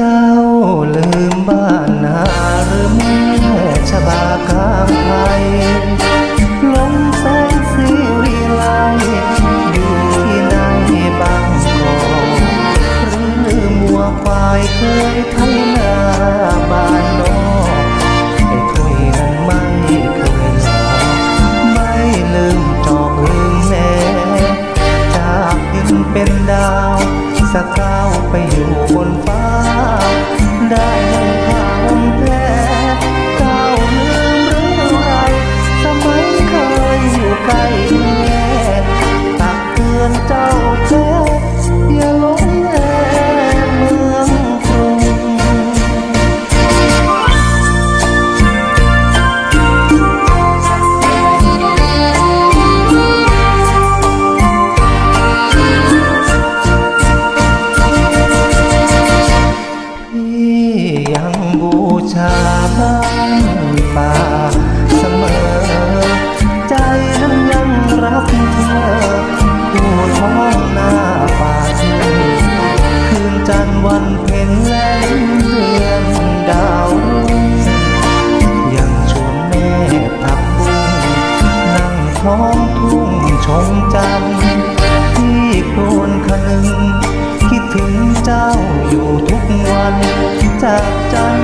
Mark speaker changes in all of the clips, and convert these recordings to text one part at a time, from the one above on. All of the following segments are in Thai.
Speaker 1: จ้าลืมบ้านนาหรือแม่ชบาข้างไทยลงแสงสีวิไลอยู่ที่ไหนบางกอกหรือมัวควายเคยไทยนาบ้านนอกไอ้คุยนั้นไม่เคยหลอไม่ลืมจอกลืมแม่จากดินเป็นดาวสกา องทุ่งชมจันที่โคลนคนึง คิดถึงเจ้าอยู่ทุกวันจากจัน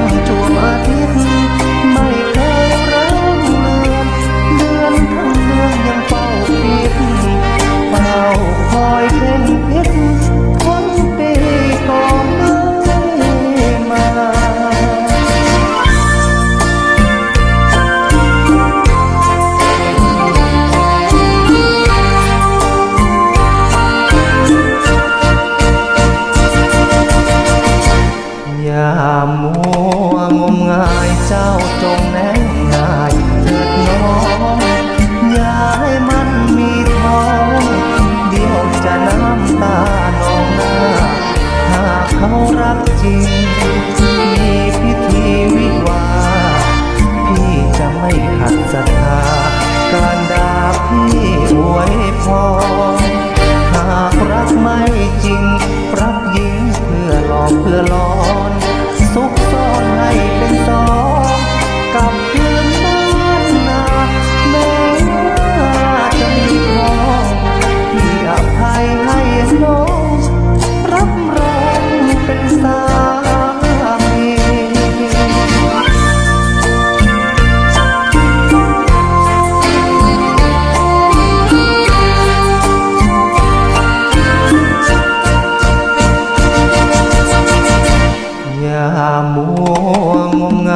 Speaker 1: วง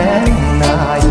Speaker 1: มงา